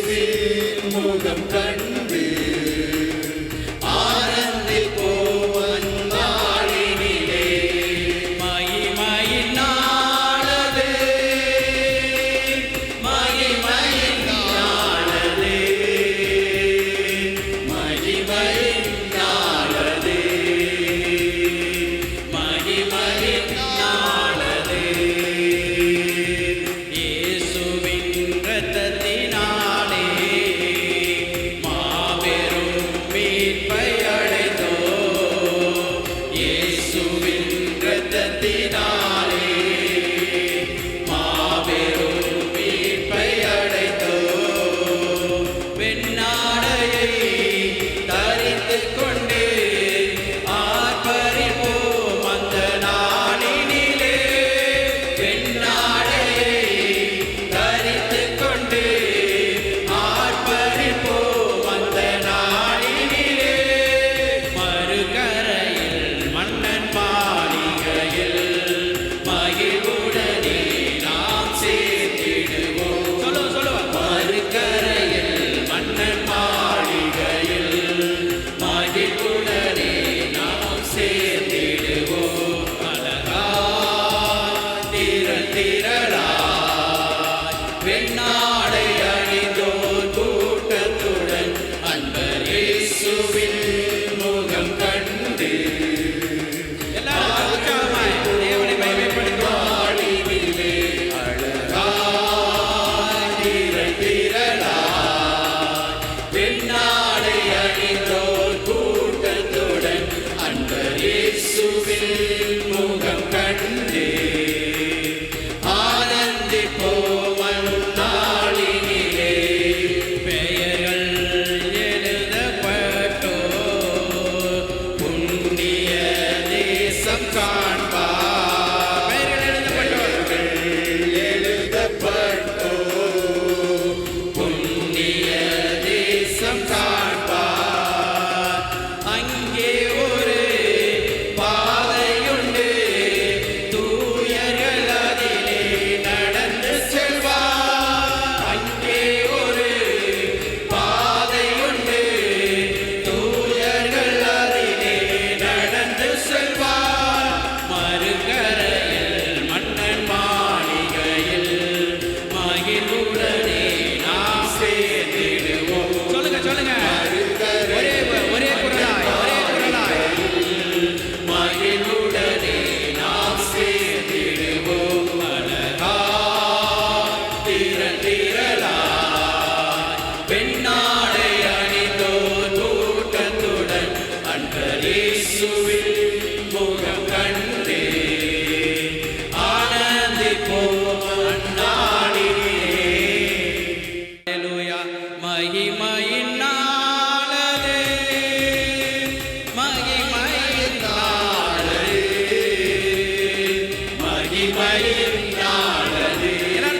Movie. Medina.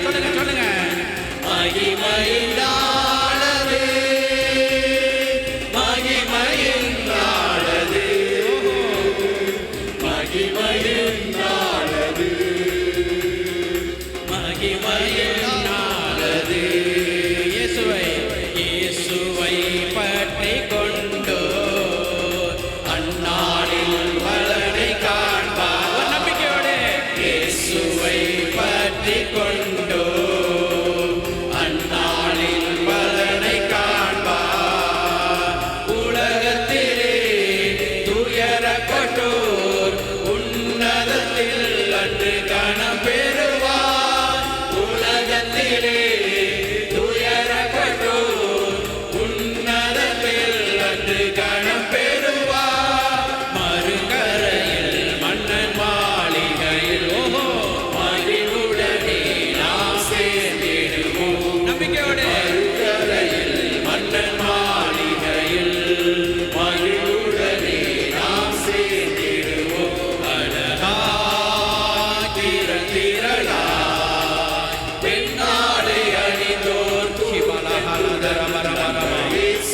சொல்லுங்க சொல்லுங்க. மகிமையின் மகிமையின்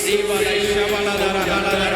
Sivala Shavala Dara Dara